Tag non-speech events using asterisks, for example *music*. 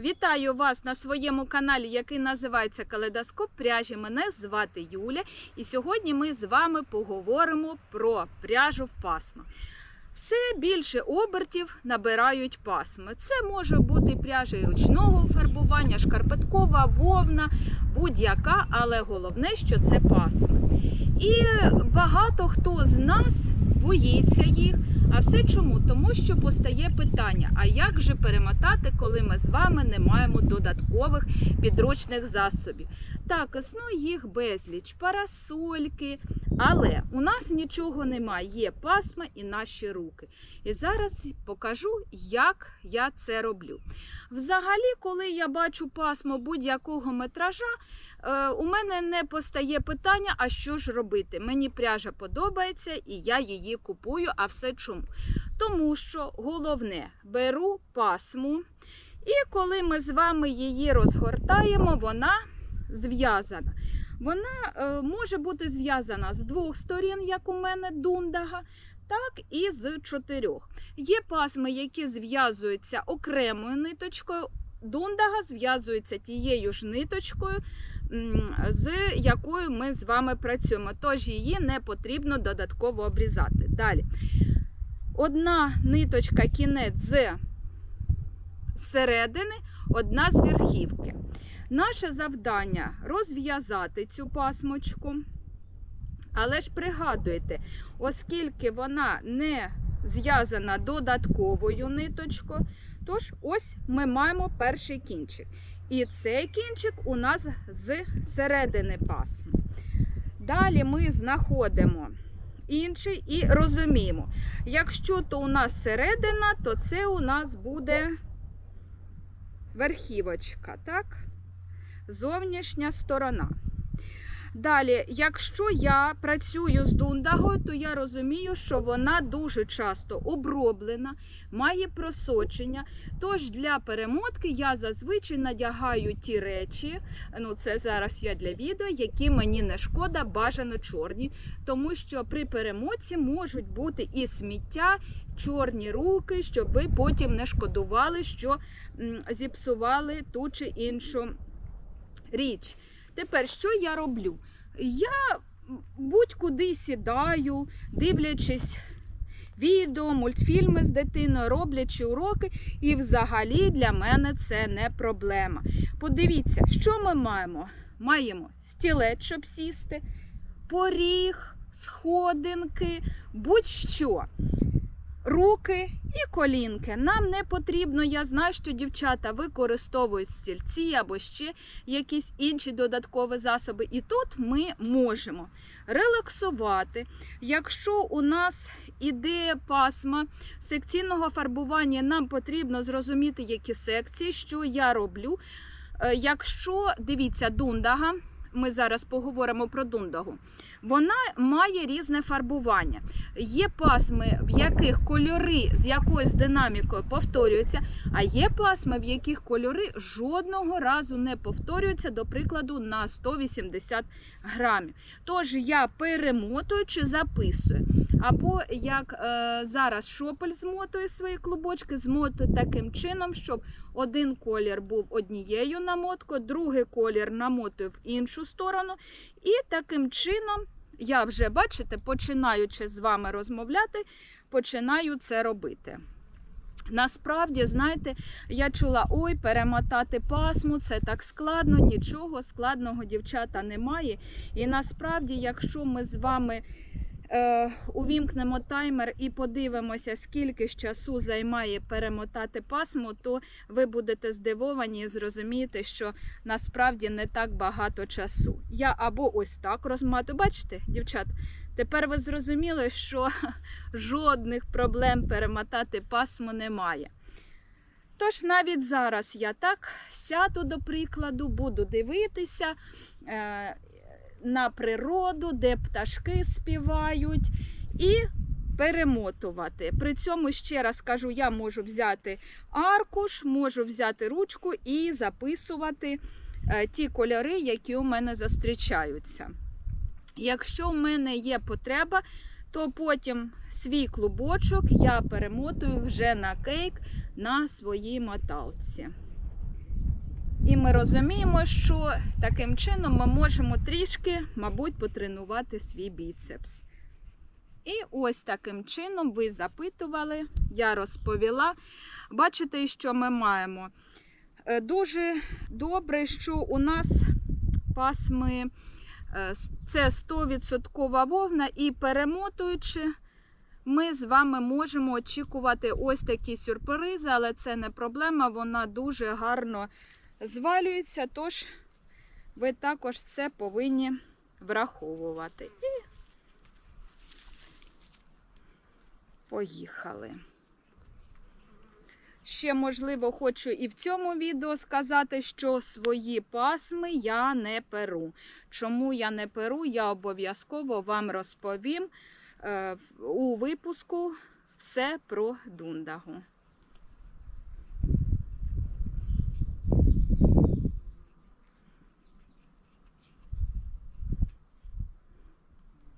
Вітаю вас на своєму каналі, який називається Калейдоскоп пряжі. Мене звати Юля, і сьогодні ми з вами поговоримо про пряжу в пасмах. Все більше обертів набирають пасми. Це може бути пряжа і ручного фарбування, шкарпеткова, вовна, будь-яка, але головне, що це пасми. І багато хто з нас боїться їх. А все чому? Тому що постає питання: а як же перемотати, коли ми з вами не маємо додаткових підручних засобів? Так, існує їх безліч, парасольки, але у нас нічого немає. Є пасма і наші руки. І зараз покажу, як я це роблю. Взагалі, коли я бачу пасмо будь-якого метража, е, у мене не постає питання, а що ж робити. Мені пряжа подобається і я її купую. А все чому? Тому що головне беру пасму, і коли ми з вами її розгортаємо, вона зв'язана. Вона е, може бути зв'язана з двох сторін, як у мене дундага, так і з чотирьох. Є пасми, які зв'язуються окремою ниточкою. Дундага зв'язується тією ж ниточкою, з якою ми з вами працюємо. Тож її не потрібно додатково обрізати. Далі. Одна ниточка кінець з середини, одна з верхівки. Наше завдання розв'язати цю пасмочку. Але ж пригадуйте, оскільки вона не зв'язана додатковою ниточкою, тож ось ми маємо перший кінчик. І цей кінчик у нас з середини пасми. Далі ми знаходимо інший і розуміємо, якщо то у нас середина, то це у нас буде верхівочка, так? Зовнішня сторона. Далі, якщо я працюю з дундагою, то я розумію, що вона дуже часто оброблена, має просочення. Тож для перемотки я зазвичай надягаю ті речі, ну це зараз я для відео, які мені не шкода, бажано чорні, тому що при перемотці можуть бути і сміття, чорні руки, щоб ви потім не шкодували, що зіпсували ту чи іншу річ. Тепер, що я роблю? Я будь-куди сідаю, дивлячись відео, мультфільми з дитиною, роблячи уроки, і взагалі для мене це не проблема. Подивіться, що ми маємо? Маємо стілець, щоб сісти, поріг, сходинки, будь-що. Руки і колінки. Нам не потрібно, я знаю, що дівчата використовують стільці або ще якісь інші додаткові засоби. І тут ми можемо релаксувати. Якщо у нас іде пасма секційного фарбування, нам потрібно зрозуміти, які секції, що я роблю. Е, Якщо дивіться, дундага. Ми зараз поговоримо про дундагу. Вона має різне фарбування. Є пасми, в яких кольори з якоюсь динамікою повторюються, а є пасми, в яких кольори жодного разу не повторюються, до прикладу, на 180 грамів. Тож я перемотую чи записую. Або як е, зараз шопель змотує свої клубочки, змотую таким чином, щоб один колір був однією намоткою, другий колір намотую в іншу сторону. І таким чином я вже, бачите, починаючи з вами розмовляти, починаю це робити. Насправді, знаєте, я чула, ой, перемотати пасму, це так складно, нічого складного дівчата немає. І насправді, якщо ми з вами увімкнемо таймер і подивимося, скільки ж часу займає перемотати пасму, то ви будете здивовані і зрозумієте, що насправді не так багато часу. Я або ось так розматую. Бачите, дівчат, тепер ви зрозуміли, що *laughs* жодних проблем перемотати пасму немає. Тож навіть зараз я так сяду до прикладу, буду дивитися е, на природу, де пташки співають, і перемотувати. При цьому ще раз кажу, я можу взяти аркуш, можу взяти ручку і записувати е, ті кольори, які у мене зустрічаються. Якщо в мене є потреба, то потім свій клубочок я перемотую вже на кейк на своїй моталці. І ми розуміємо, що таким чином ми можемо трішки, мабуть, потренувати свій біцепс. І ось таким чином ви запитували, я розповіла. Бачите, що ми маємо. Е, Дуже добре, що у нас пасми е, це 100% вовна, і перемотуючи, ми з вами можемо очікувати ось такі сюрпризи, але це не проблема, вона дуже гарно звалюється, тож ви також це повинні враховувати. І поїхали. Ще, можливо, хочу і в цьому відео сказати, що свої пасми я не перу. Чому я не перу, я обов'язково вам розповім е, у випуску все про дундагу.